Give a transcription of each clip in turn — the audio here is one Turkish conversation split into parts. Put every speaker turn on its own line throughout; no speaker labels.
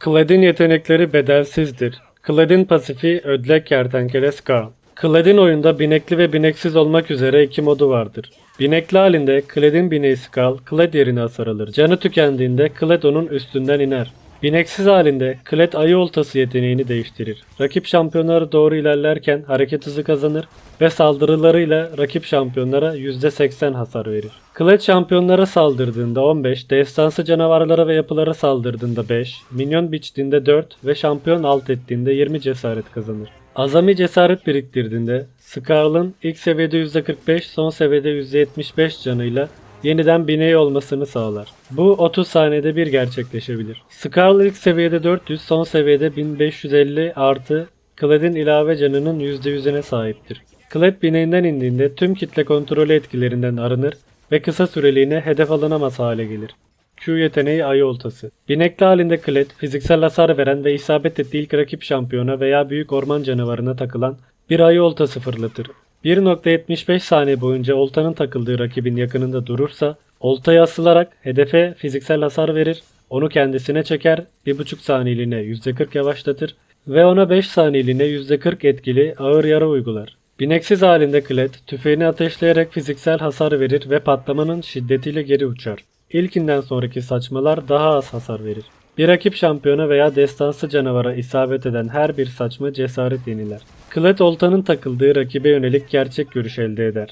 Kled'in yetenekleri bedelsizdir. Kled'in pasifi ödlek kertenkele Skarl. Kled'in oyunda binekli ve bineksiz olmak üzere iki modu vardır. Binekli halinde Kled'in bineği Skarl, Kled yerine hasar alır. Canı tükendiğinde Kled onun üstünden iner. Bineksiz halinde Kled ayı oltası yeteneğini değiştirir. Rakip şampiyonlara doğru ilerlerken hareket hızı kazanır ve saldırılarıyla rakip şampiyonlara %80 hasar verir. Kled şampiyonlara saldırdığında 15, destansı canavarlara ve yapılara saldırdığında 5, minyon biçtiğinde 4 ve şampiyon alt ettiğinde 20 cesaret kazanır. Azami cesaret biriktirdiğinde Skarl'ın ilk seviyede %45, son seviyede %75 canıyla yeniden bineği olmasını sağlar. Bu 30 saniyede bir gerçekleşebilir. Skarl ilk seviyede 400, son seviyede 1550 artı Kled'in ilave canının %100'üne sahiptir. Kled bineğinden indiğinde tüm kitle kontrolü etkilerinden arınır ve kısa süreliğine hedef alınamaz hale gelir. Q yeteneği ayı oltası. Binekli halinde Kled, fiziksel hasar veren ve isabet ettiği ilk rakip şampiyona veya büyük orman canavarına takılan bir ayı oltası fırlatır. 1.75 saniye boyunca oltanın takıldığı rakibin yakınında durursa, oltaya asılarak hedefe fiziksel hasar verir, onu kendisine çeker, 1.5 saniyeliğine %40 yavaşlatır ve ona 5 saniyeliğine %40 etkili ağır yara uygular. Bineksiz halinde Kled, tüfeğini ateşleyerek fiziksel hasar verir ve patlamanın şiddetiyle geri uçar. İlkinden sonraki saçmalar daha az hasar verir. Bir rakip şampiyona veya destansı canavara isabet eden her bir saçma cesaret yeniler. Kled oltanın takıldığı rakibe yönelik gerçek görüş elde eder.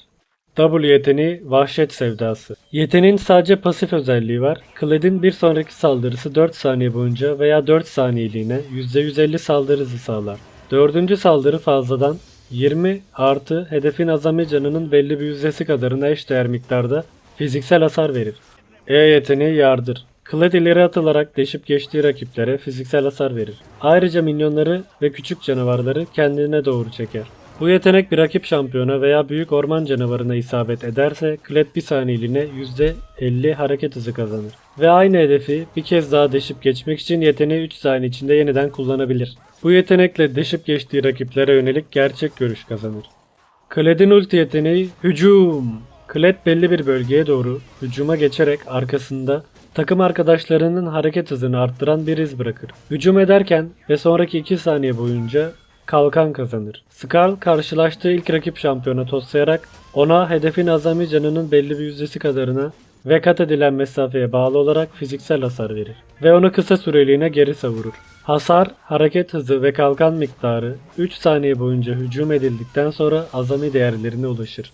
W yeteneği Vahşet Sevdası. Yeteneğin sadece pasif özelliği var. Kled'in bir sonraki saldırısı 4 saniye boyunca veya 4 saniyeliğine %150 saldırı hızı sağlar. Dördüncü saldırı fazladan 20 artı hedefin azami canının belli bir yüzdesi kadarına eşdeğer miktarda fiziksel hasar verir. E yeteneği yardır. Kled ileri atılarak deşip geçtiği rakiplere fiziksel hasar verir. Ayrıca minyonları ve küçük canavarları kendine doğru çeker. Bu yetenek bir rakip şampiyona veya büyük orman canavarına isabet ederse Kled bir saniyeliğine %50 hareket hızı kazanır. Ve aynı hedefi bir kez daha deşip geçmek için yeteneği 3 saniye içinde yeniden kullanabilir. Bu yetenekle deşip geçtiği rakiplere yönelik gerçek görüş kazanır. Kled'in ulti yeteneği hücum. Kled belli bir bölgeye doğru hücuma geçerek arkasında takım arkadaşlarının hareket hızını arttıran bir iz bırakır. Hücum ederken ve sonraki 2 saniye boyunca kalkan kazanır. Skarl karşılaştığı ilk rakip şampiyona toslayarak ona hedefin azami canının belli bir yüzdesi kadarına ve kat edilen mesafeye bağlı olarak fiziksel hasar verir ve onu kısa süreliğine geri savurur. Hasar, hareket hızı ve kalkan miktarı 3 saniye boyunca hücum edildikten sonra azami değerlerine ulaşır.